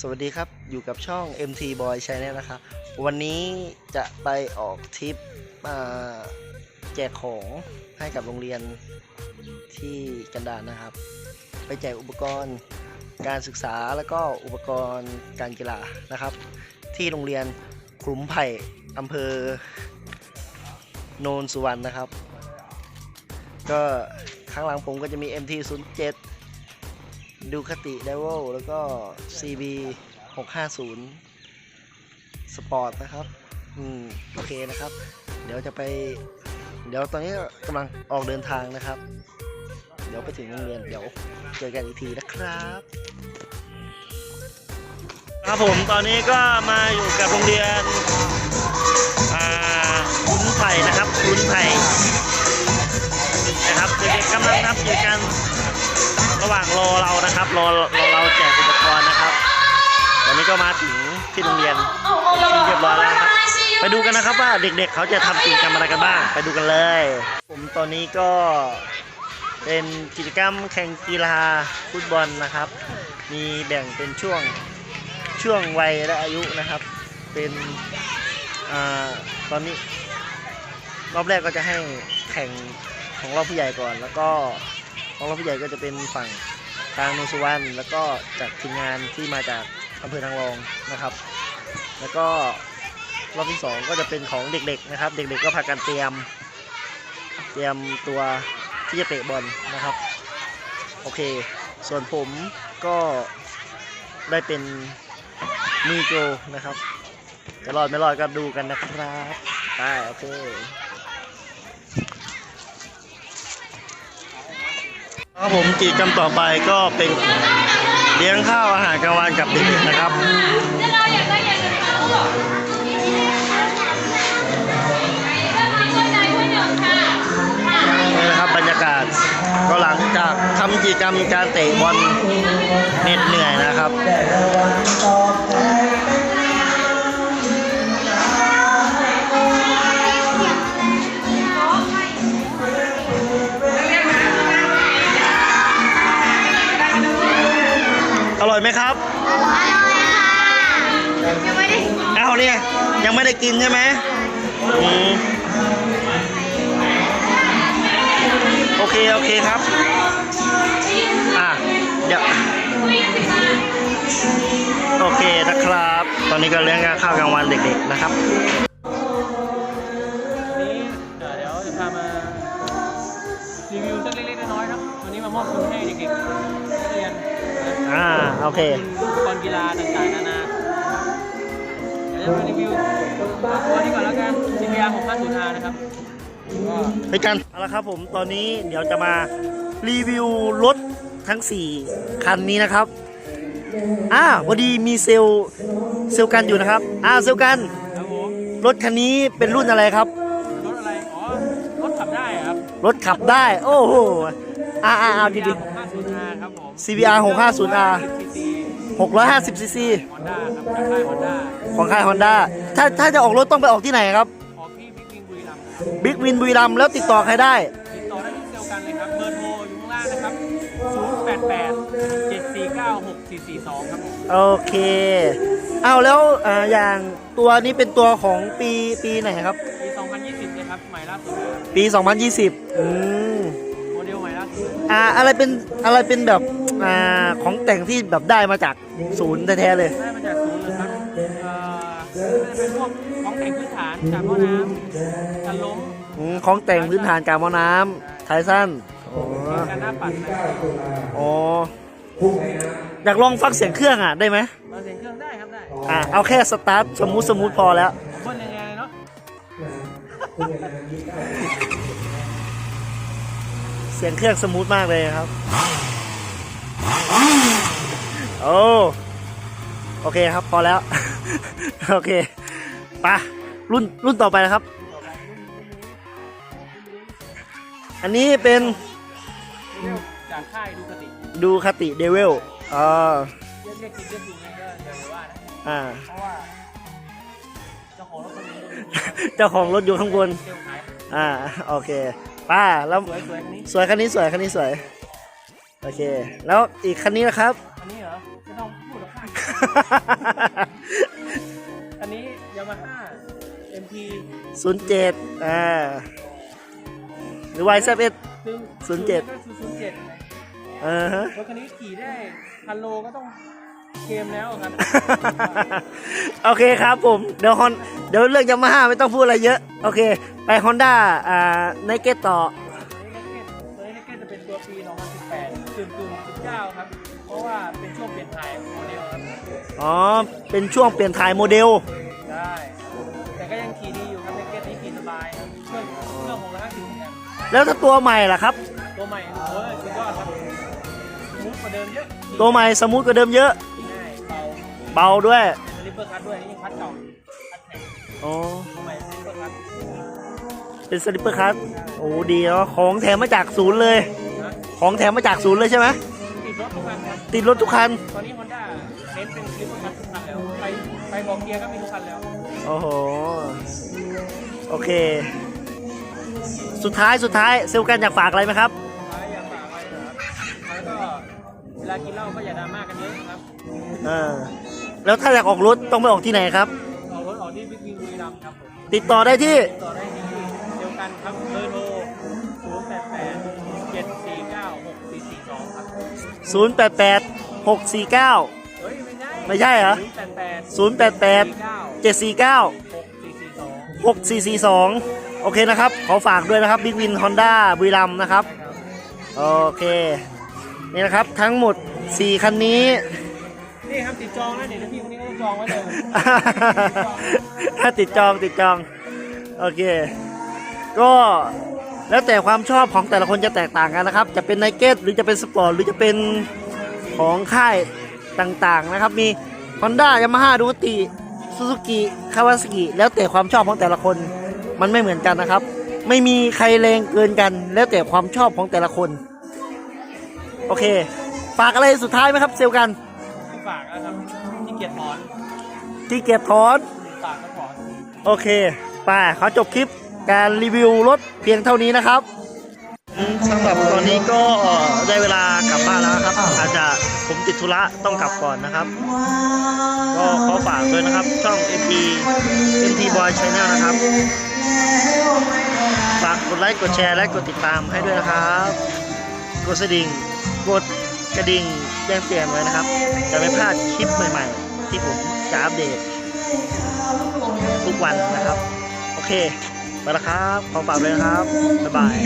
สวัสดีครับอยู่กับช่อง MT Boy Channel นะครับวันนี้จะไปออกทริปมาแจกของให้กับโรงเรียนที่กันดารนะครับ ไปแจกอุปกรณ์การศึกษาแล้วก็อุปกรณ์การกีฬานะครับ ที่โรงเรียนขลุมไผ่อำเภอโนนสุวรรณนะครับ ก็ข้างหลังผมก็จะมี MT07 ดูคติเดวลแล้วก็ CB 650 สปอร์ตนะครับ อืม โอเคนะครับ เดี๋ยวจะไป เดี๋ยวตอนนี้กำลังออกเดินทางนะครับ เดี๋ยวไปถึงโรงเรียน เดี๋ยวเจอกันอีกทีนะครับ ครับผมตอนนี้ก็มาอยู่กับโรงเรียน อ่าคุ้นไผ่นะครับคุ้นไผ่นะครับเด็กๆกำลังนับอยู่กัน ระหว่างรอเรานะครับรอรอเราแจกอุปกรณ์นะครับตอนนี้ก็มาถึงที่โรงเรียนที่เรียบร้อยแล้วครับ ไปดูกันนะครับว่าเด็กๆ เขาจะทำกิจกรรมอะไรกันบ้าง ไปดูกันเลย ผมตอนนี้ก็เป็นกิจกรรมแข่งกีฬาฟุตบอลนะครับ มีแบ่งเป็นช่วงช่วงวัยและอายุนะครับ เป็นอตอนนี้ รอบแรกก็จะให้แข่งของรอบผู้ใหญ่ก่อน แล้วก็ ของรอบผู้ใหญ่ก็จะเป็นฝั่งทางโนนสุวรรณแล้วก็จากทีมงานที่มาจากอำเภอทางรองนะครับ แล้วก็รอบที่สองก็จะเป็นของเด็กๆนะครับ เด็กๆก็พากันเตรียม เตรียมตัวที่จะเตะบอลนะครับ โอเค ส่วนผมก็ได้เป็นมือโกนะครับจะรอดไม่รอดก็ดูกันนะครับไปโอเค ครับผมกิจกรรมต่อไปก็เป็นเลี้ยงข้าวอาหารกลางวันกับเด็กๆนะครับนี่นะครับบรรยากาศก็หลังจากทำกิจกรรมการเตะบอลเหน็ดเหนื่อยนะครับ อร่อยไหมครับเอาเนี่ยยังไม่ได้กินใช่ไหมอืมโอเค โอเคครับ อะ เดี๋ยว โอเคนะครับ ตอนนี้ก็เลี้ยงข้าวกลางวันเด็กๆนะครับวันนี้เดี๋ยวเดี๋ยวจะพามารีวิวสักเล็กๆน้อยๆครับ วันนี้มามอบทุนให้เด็กๆนักเรียนนะ อ่าโอเคเป็นอุปกรณ์กีฬาต่างๆนานาเดี๋ยวจะมารีวิวตัวนี้ก่อนแล้วกัน CBR 650R นะครับก็ไปกันเอาละครับผมตอนนี้เดี๋ยวจะมารีวิวรถทั้ง 4 คันนี้นะครับอ่าพอดีมีเซลลเซลลกันอยู่นะครับอ่าเซลลกันครับผมรถคันนี้เป็นรุ่นอะไรครับ รถอะไร อ๋อ รถขับได้อะครับ รถขับได้ โอ้โหอ่าอ่าเอาดี CBR 650R ครับผม CBR 650R 650cc ๆ 650cc Honda ครับจากค่าย Honda ของค่าย Honda ถ้าถ้าจะออกรถต้องไปออกที่ไหนครับ ออกที่บิ๊กวิงบุรีรัมย์ครับบิ๊กวินบุรีรัมย์แล้วติดต่อใครได้ ติดต่อได้ที่เซลล์กันเลยครับ เบอร์โทรอยู่ข้างล่างนะครับ 088 749 6442 ครับผมโอเคเอาแล้วอ่าอย่างตัวนี้เป็นตัวของปีปีไหนครับ ปี 2020 เลยครับ ใหม่ล่าสุดเลยปี 2020อืมโม อ่าอะไรเป็นอะไรเป็นแบบอ่าของแต่งที่แบบได้มาจากศูนย์แท้ๆเลย ได้มาจากศูนย์เลยครับเอ่อจะเป็นพวกของแต่งพื้นฐานจากหม้อน้ำกันล้มอืมของแต่งพื้นฐานการมอน้ำไทสั้นอ๋อกันหน้าปัดนะครับอ๋ออยากลองฟังเสียงเครื่องอะได้ไหมมาเสียงเครื่องได้ครับได้อ่าเอาแค่สตาร์ทสมูทสมูทพอแล้วเบิ้ลแรงๆเลยเนาะเสียงเครื่องสมูทมากเลยครับ โอ้โอเคครับพอแล้ว โอเคปะรุ่นรุ่นต่อไปนะครับ อันนี้เป็นจากค่ายดูกติดูคติเดวิลอ่าเรียกเรียกกินเรียกถูกนี่ก็เดี๋ยวว่านะอ่าเพราะว่าเจ้าของรถเจ้าของรถอยู่ข้างบน อ่า โอเค ป้าแล้วสวยๆคันนี้สวยคันนี้สวยคันนี้สวยโอเค แล้วอีกคันนี้นะครับอันนี้เหรอไม่ต้องพูดหรอกค่ะอันนี้ยามาฮ่า MP ศูนย์เจ็ดอ่าหรือวายเซฟเอสซึ่งศูนย์เจ็ดก็คือศูนย์เจ็ดอ่าฮะ รถคันนี้ขี่ได้พันโลก็ต้อง เกมแล้วครับ โอเคครับผม เดี๋ยวฮอนเดี๋ยวเรื่องยามาฮ่าไม่ต้องพูดอะไรเยอะ โอเค ไปฮอนด้าอ่าไนเกตต่อตัวนี้เกตจะเป็นตัวปี 2018กึ่งกึ่ง19ครับ เพราะว่าเป็นช่วงเปลี่ยนถ่ายโมเดลครับ อ๋อ เป็นช่วงเปลี่ยนถ่ายโมเดล ได้ แต่ก็ยังขี่ดีอยู่ครับในเกตนี้ขี่สบายครับเครื่องเครื่องของร้านถึงเหมือนกันแล้วถ้าตัวใหม่ล่ะครับ ตัวใหม่โอ้ยสุดยอดครับ มุกกว่าเดิมเยอะตัวใหม่สมูทกว่าเดิมเยอะ ง่ายเบาเบาด้วยสลิปเปอร์คัทด้วยนี่ยังคัดเก่าคัดแข็งอ๋อตัวใหม่สลิปเปอร์คัทเป็นสลิปเปอร์คัทโอ้ดีเนาะของแถมมาจากศูนย์เลย นะของแถมมาจากศูนย์เลยใช่ไหมติดรถทุกคันครับติดรถทุกคันตอนนี้ฮอนด้าเน้นเป็นสลิปเปอร์คัททุกคันแล้วไปไปบอกเกียร์ก็มีทุกคันแล้วโอ้โหโอเค สุดท้ายสุดท้ายเซลลกันอยากฝากอะไรไหมครับ เวลากินเหล้าก็อย่าดราม่ากันเยอะนะครับเออ แล้วถ้าอยากออกรถต้องไปออกที่ไหนครับ ออกรถออกที่บิ๊กวิงบุรีรัมย์ครับผมติดต่อได้ที่ ติดต่อได้ที่เดียวกันครับเบอร์โทร0 8 8 7 4 9 6 4 4 2ครับ088 649 เฮ้ยไม่ใช่ไม่ใช่เหรอ 0 8 8 088 4 9 749 6 4 4 2 6442 โอเคนะครับ ขอฝากด้วยนะครับบิ๊กวินฮอนด้าบุรีรัมย์นะครับครับโอเค นี่นะครับทั้งหมด 4 คันนี้ นี่ครับติดจองนะเดี๋ยวพี่คนนี้ก็ต้องจองไว้เลยถ้าติดจองติดจอง โอเค ก็แล้วแต่ความชอบของแต่ละคนจะแตกต่างกันนะครับ จะเป็นไนเกตหรือจะเป็นสปอร์ตหรือจะเป็นของค่ายต่างๆนะครับ มี Honda Yamaha ดูติซูซูกิคาวาซากิแล้วแต่ความชอบของแต่ละคนมันไม่เหมือนกันนะครับ ไม่มีใครแรงเกินกัน แล้วแต่ความชอบของแต่ละคน โอเค ฝากอะไรสุดท้ายไหมครับเซลลกันที่ฝากนะครับที่เกียรติถอนที่เก็บถอนฝากก็ถอนโอเคไป่าขอจบคลิปการรีวิวรถเพียงเท่านี้นะครับสำหรับตอนนี้ก็ได้เวลากลับบ้านแล้วนะครับ อาจจะผมติดธุระต้องกลับก่อนนะครับ ก็ขอฝากด้วยนะครับ ช่อง MT MT Boy Channel นะครับ ฝากกดไลค์กดแชร์และกดติดตามให้ด้วยนะครับกดสดิ่ง กดกระดิ่งแจ้งเตือนไว้นะครับ จะไม่พลาดคลิปใหม่ๆ ที่ผมจะอัปเดตทุกวันนะครับ โอเคไปแล้วครับ ขอฝากเลยนะครับ บ๊ายบาย